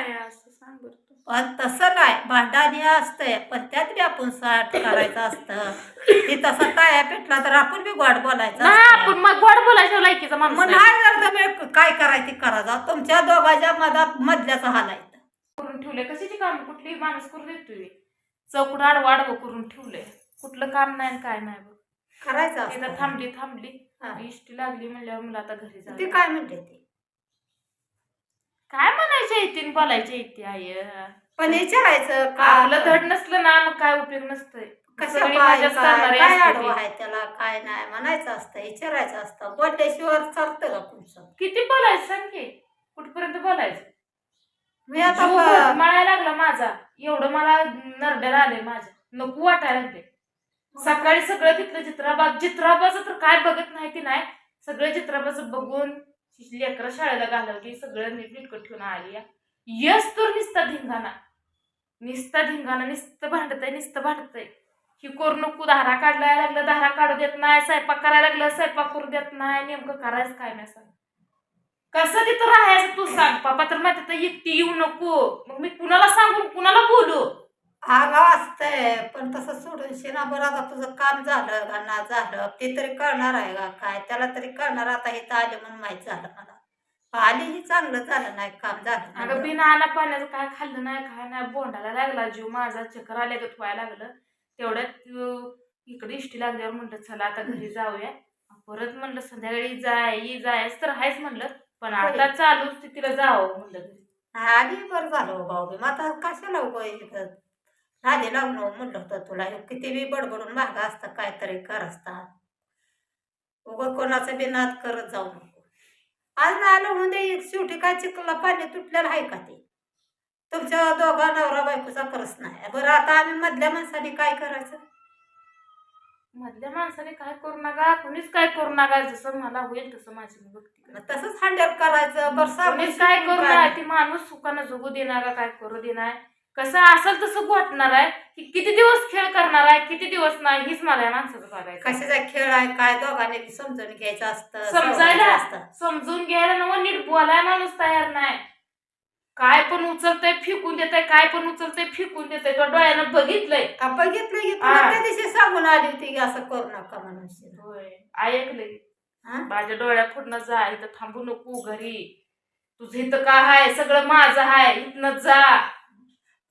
आहे असं सांग बरं तू. पण तसं नाही. भांडण असतंय. पण त्यात बी आपण साठ करायचं असतं. ते तसं टाया पेटला तर आपण बी गोड बोलायचं नाही असतं. आपण मग गोड बोलायच्या लायकीचा माणूस मग नाही. नाही जर तुम्ही काय करायची करा जा. तुमच्या दोघांच्या मधात मधल्याचा हालायचं करून ठेवलंय. कशाची काम? कुठली माणूस करून देतोय चौकड आडवं आडवं करून ठेवलंय. कुठलं काम नाही आणि काय नाही बघ. करायचं तिथं असतं. थांबली थांबली. हा. इष्टी लागली म्हणल्यावर मला आता घरी ते जाऊ काय म्हणते ते? काय म्हणायचे येते बोलायचे येते आय पण विचारायचं का? आपलं धड नसलं ना मग काय उपयोग नसतोय? कसं सगळी काय मजाच काय करणारी काय असते आडवं ती. आहे त्याला? काय नाही म्हणायचं असतं विचारायचं असतं. बोलल्याशिवाय चालतं का तुमचं? किती बोलायचं सांग की? कुठपर्यंत बोलायचं? मी आता जीव ब- मळायला लागला माझा एवढं मला नरड्याला आले माझ्या नको वाटायला लागले सकाळी सगळं तिथलं चित्राबाग चित्राबाचं तर काय बघत नाही ती नाही. सगळं चित्राबाचं बघून लेकरं शाळेला घालवली सगळं नीट नीटकं ठेवून आली या. यस तर निसता धिंगाणा. निसता धिंगाणा नुसतं भांडतय नुसतं भांडतय. ही करू नको धारा काढायला लागलं धारा काढू देत नाही स्वयंपाक करायला लागलं स्वयंपाक करू देत नाही नेमकं करायचं काय नाही सांग कसं तिथं राहायचं तू सांग? पापा तर माहिती तर एकटी येऊ नको. मग मी कुणाला सांगून कुणाला बोलू? आगाव असतंय पण तसं सोडून शेणा बरं आता तुझं काम झालं घाणा झालं? ते तरी कळणार आहे का? काय? त्याला तरी कळणार आता इथं आले म्हणून माहीत झालं मला. आलीही चांगलं झालं नाही काम झालं अगं. बिना आना पाण्याचं काय खाल्लं नाही काय नाही. बोंडाला लागला जीव माझा चक्कर आल्या गं व्हायला लागलं. तेवढ्यात इकडे इष्टी लागल्यावर म्हणलं चला आता घरी जाऊया. परत म्हणलं संध्याकाळी जाय ये जायच तर आहेच म्हणलं पण आता चालू स्थितीला जावं म्हणलं आली बरं झालं हो भाऊ. मग आता कशाला उभं इथं? आधी लावून म्हणलं होतं तुला हे किती बी बडबडून महाग असतं काहीतरी कर असतात. उगं कोणाचं बी नाद करत जाऊ नको. आज ना आलं म्हणजे शेवटी काय चिखला पाणी तुटलेलं आहे का ते? तुमच्या दोघा नवरा बायकोचा परस नाही बरं आता आम्ही मधल्या माणसाने काय करायचं? मधल्या माणसाने काय करू नका कुणीच काय करू नका जसं मला होईल तसं माझी बघते. मग तसंच हँडल करायचं. बरं काय करू ती माणूस सुखानं जगू देणार का काय करू देणार. कसं असेल तसं वाटणार आहे की किती दिवस खेळ करणार आहे किती दिवस नाही हीच मला या माणसाचं बघायचं कशाचा खेळ आहे काय दोघांनी समजून घ्यायचं असतं समजायला असतं. समजून घ्यायला ना मग नीट बोलायला माणूस तयार नाही. काय पण उचलतंय फेकून देतय काय पण उचलतंय फेकून देतय तो डोळ्यानं बघितलंय. आपण घेतलं की. तुला त्या दिवशी सांगून आली होती की असं करू नका म्हणून. होय. ऐकलंय? माझ्या डोळ्या फुटणं जा इथं थांबू नको घरी. तुझं इथं काय आहे सगळं माझं आहे इथनं जा.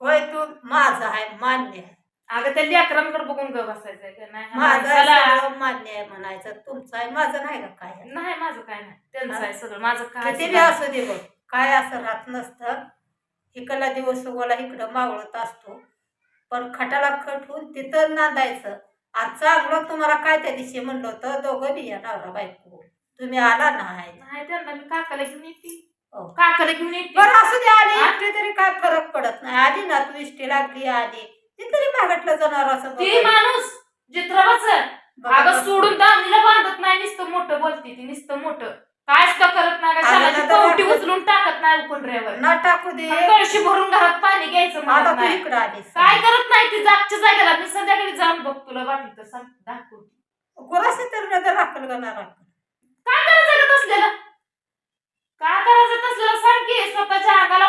होय तू माझं आहे मान्य आहे. अगं त्या लेकरांकडे बघून ग बसायचंय का नाही हा माझं आहे माणसाला- सगळं मान्य आहे म्हणायचं. तुमचं आहे माझं नाही का काय आहे? नाही माझं काय नाही. त्यांचं आहे सगळं माझं काय किती बी सुद्धा असू दे बघ. काय असं राहत नसतं. इकडला दिवस उगवला इकडं मावळत असतो. पण खटाला खट होऊन तिथं नांदायचं. आज चांगलं तुम्हाला काय त्या दिवशी म्हणलं होतं? दोघं बी या नवरा बायको. तुम्ही आला नाही. नाही त्यांना मी काकाला घेऊन येते. काकाला घेऊन येते? बरं असू दे आली हा? एकटी तरी काय फरक पडत नाही. आली ना तू इष्टी लागली आली ती तरी मागटलं जनावर असं ती. माणूस अगं असतो. सोडून दामणीला बांधत नाही नुसतं मोठं बोलते ती नुसतं मोठं. काय सुद्धा करत नाही का अगं शाळेची दादा, कवटी दादा. उचलून टाकत नाही उकोंड्यावर ना टाकू दे. कळशी भरून घरात पाणी घ्यायचं म्हणत आता तू नाही. इकडं आलीस. काय करत नाही ती जागच्या जागेला. मी संध्याकाळी जाऊन बघ तुला वाटलं तर सांग दाखव कोणाशी तर नजर राखल का ना राखल काय करायचं का काय करायचं तसलेलं सांग की स्वतःच्या अंगाला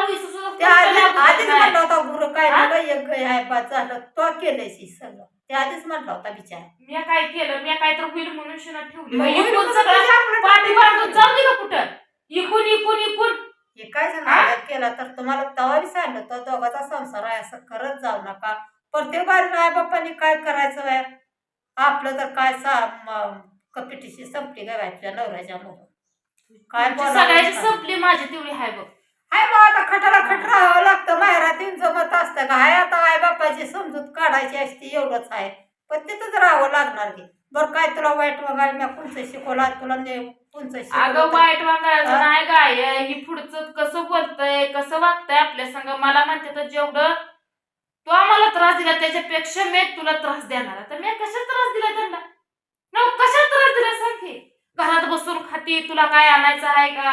त्या आधी लागत आधीच. म्हणला होता गुरु काय हा? बाई, एक गाय आहे झालं. तो केलंयशी सगळं. त्या आधीच म्हणला होता बिचार. मी काय केलं? मी काय तर होईल म्हणून शिना ठेवली. मग इकून सगळं पाठी बांधून जाऊ दे का कुठं? इकून इकून इकून. हे काय जण केला तर तुम्हाला तवा बी सांगितलं तो दोघाचा संसार आहे असं करत जाऊ नका. प्रत्येक बारी आई बाप्पानी काय करायचं आहे आपलं तर काय सा म- कपिटीशी संपली आपल्या नवऱ्याच्या मुळे. बोलावं सगळ्याची सांग. संपली माझी तेवढी हाय बघ. हाय बा आता खटाला खट राहावं लागतं. माहेरात येऊन जमत असतं का? हाय आता आई बापाची समजूत काढायची असते एवढंच आहे. पण तिथंच राहावं लागणार की. बरं काय तुला वाईट वगाय मी कोणचं शिकवला? तुला अगं वाईट वागायचं? नाही गाय ही पुढचं कसं बोलतय कसं वागतंय आपल्या संग? मला म्हणते तर जेवढं तू आम्हाला त्रास दिला त्याच्यापेक्षा मी तुला त्रास देणार आता मी कशा त्रास दिला त्यांना? कशा त्रास दिला सांग की? घरात बसून खाती तुला काय आणायचं आहे का?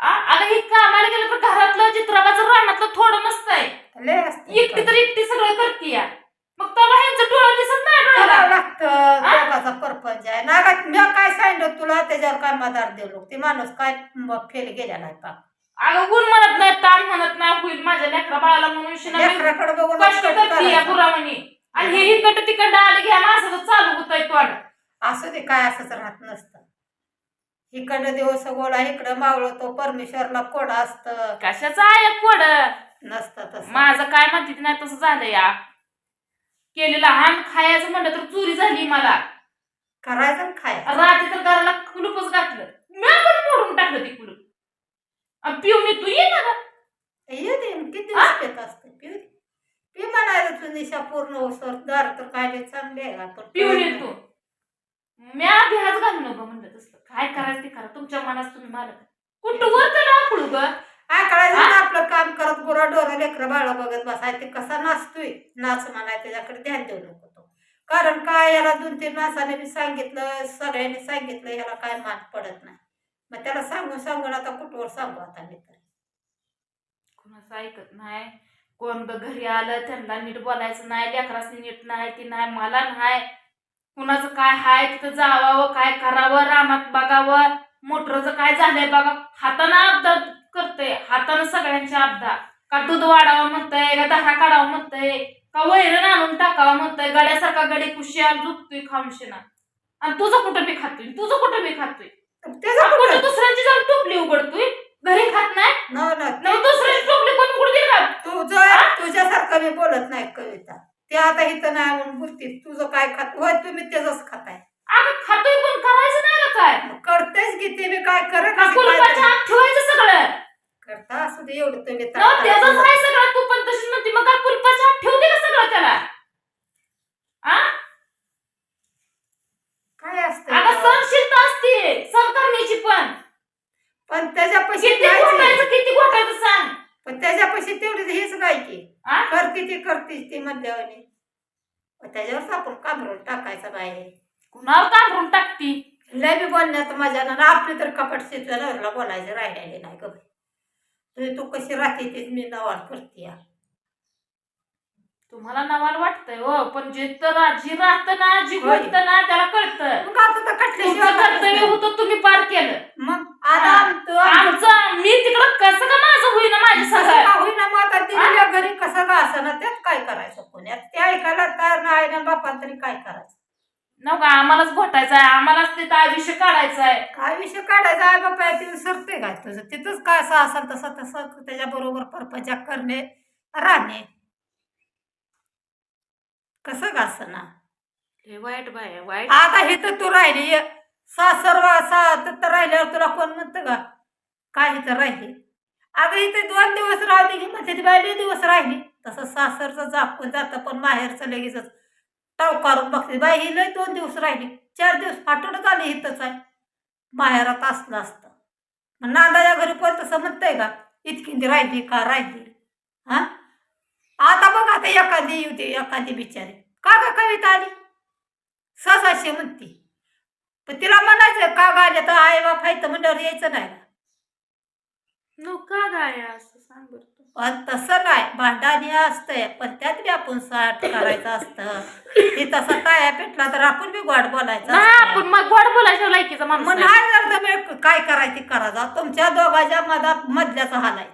आ? अगं ही कामाला गेलं तर घरातलं चित्राबाचं रानातलं थोडं नसतंय. एकटी तर एकटी सगळं करते या मग तेव्हा ह्यांचं डोळं दिसत नाही डोळ्याला लागतं. परपंच आहे. मी काय सांगितलं तुला? त्याच्यावर काय मदार देऊ? ते माणूस काय फेल गेलेला आहे का अगं गुण म्हणत नाही दान म्हणत नाही होईल माझ्या लेकरा बाळाला म्हणून शिना कष्ट करते या. पुरावणी आणि हे इकडं तिकडं आलं घ्या माणसाचं चालू होत आहे तोंड. असू दे काय असंच राहत नसतं. इकडं दिवस गोळा इकडं मावळतो परमेश्वरला कोड असतं. कशाचं आहे कोड? नसतं तसं. माझं काय म्हणते ते नाही तसं झालं या. केलेलं हान खायचं म्हणलं तर चोरी झाली मला. करायचं आणि खायचं. रात्री तर घराला कुलूपच घातलं. मी पण मोडून टाकलं ती कुलूप? आणि पिऊन तू ये ना गं. ये दे किती? दिवस पेत असते? पिऊ दे. पी म्हणायला तू निशा पूर्ण ओसर दार तर काय लय चांगले आहे आपण पिऊन ये तू. मी आधी हात घालू नको म्हणलं तसलं. काय करायचं ते करा. तुमच्या मनात तुम्ही मला कुठं वर तर आखडू ग? ना आपलं काम करत गुरा डोरा लेकरं बाळ बघत बसाय ते कसा नाचतोय? नाच म्हणाय त्याच्याकडे ध्यान देऊ नको तो. कारण काय याला दोन तीन माणसाने मी सांगितलं सगळ्यांनी सांगितलं याला काय मान पडत नाही. मग त्याला सांगून सांगून आता कुठवर सांगू आता मी तर? कोणाचं ऐकत नाही. कोण घरी आलं त्यांना नीट बोलायचं नाही लेकरासनी नीट नाही ती नाही मला नाही. कुणाचं काय हाय तिथं जावावं काय करावं रानात बघावं मोटरचं काय झालंय बघा. हातानं अपघात करतंय हातानं सगळ्यांच्या अपघात. का दूध वाढावं म्हणतंय का दहा काढावं म्हणतंय का वैरण आणून टाकावं म्हणतंय गड्यासारखा गडी कुशियाल झुकतोय खाऊन शिना आणि तुझं कुठं मी खातोय तुझं कुठं मी खातोय? दुसऱ्यांची जाऊन टोपली उघडतोय घरी खात नाही? दुसऱ्याची टोपली कोण उघडू दे का? तुझं तुझ्यासारखं मी बोलत नाही कविता. ते आता इथं नाही म्हणून बोलते. तुझं काय खात होय तुम्ही त्याच खाताय. अगं खातोय पण करायचं नाही का काय? करतेच की ते मी काय करत का असेल काय कुलपाच्या तरी. आत ठेवायचं सगळं. करता असू दे एवढं तुम्ही न आहे सगळं. तू पण तशी नव्हती मग काय कुलपाच्या आत ठेवू दे का सगळं त्याला आ काय अगं असतं सहनशीलता असते सहन करण्याची पण पण त्याच्यापाशी किती काय ते? घोटायचं किती घोटायचं सांग पण त्याच्यापाशी तेवढी हेच काय की आ? करते ती करतेच ती म्हणल्यावानी मग त्याच्यावरच आपण कामरून टाकायचं बाहेर कुणावर काढून टाकती लय बी बोलण्यात मजा ना आपली तर कपट नवऱ्याला बोलायचं राहिलेले नाही ग. तुम्ही तू कशी राहते तेच मी नवाल करते या. तुम्हाला नवाल वाटतंय हो पण जे तर जी राहतं ना जी. घडतं ना त्याला कळतं मग आता तर तुमचं कर्तव्य कटल्याशिवाय होतं तुम्ही पार केलं मग आता आम- तू आम- आमचं मी तिकडं कसं का माझं होईना माझी कसं सगळं का होईना मग आता तिच्या घरी कसं का ना त्यात काय करायचं पुण्यात ते ऐकायला तयार नाही ना बापा तरी काय करायचं नका आम्हालाच घोटायचं आहे आम्हालाच तिथं आयुष्य काढायचं आहे काय विषय काढायचा? आहे बापा ते सरते काय तुझं? तिथंच काय असं असेल तसं तसं त्याच्याबरोबर परपजा करणे राहणे? कसं का असं ना हे वाईट बाय वाईट आता हे तर तू राहिली. सासर सा तर राहिल्यावर तुला कोण म्हणतं का काय इथं राहिली? अगं इथे दोन दिवस राहते की म्हणते ती लई दिवस राहिली. तसं सासरचं जापून जातं पण माहेरचं लगेचच टावकारून बघते. बाई ही लई दोन दिवस राहिली. चार दिवस आठवडं झाले इथंच आहे. माहेरात असलं असतं. मग नांदाच्या घरी पण तसं म्हणतंय का? इतकी राहिली का? राहिली. हा? आता बघ आता एखादी येते एखादी बिचारी. का का कविता आली? सहजाशी म्हणते. पण तिला म्हणायचं का गाले तर आई बाप आहे तर म्हणल्यावर यायचं नाही. का? नो का गाय असं सांग बरं तू. पण तसं नाही भांडाने असतंय पण त्यात बी आपण साठ करायचं असतं ते तसं काय पेटला तर आपण बी गोड बोलायचं नाही असतं. आपण मग गोड बोलायच्या लायकीचा माणूस मग नाही. नाही जर तुम्ही काय करायचे करा जा तुमच्या दोघांच्या मधात मधल्याचा हाल आहे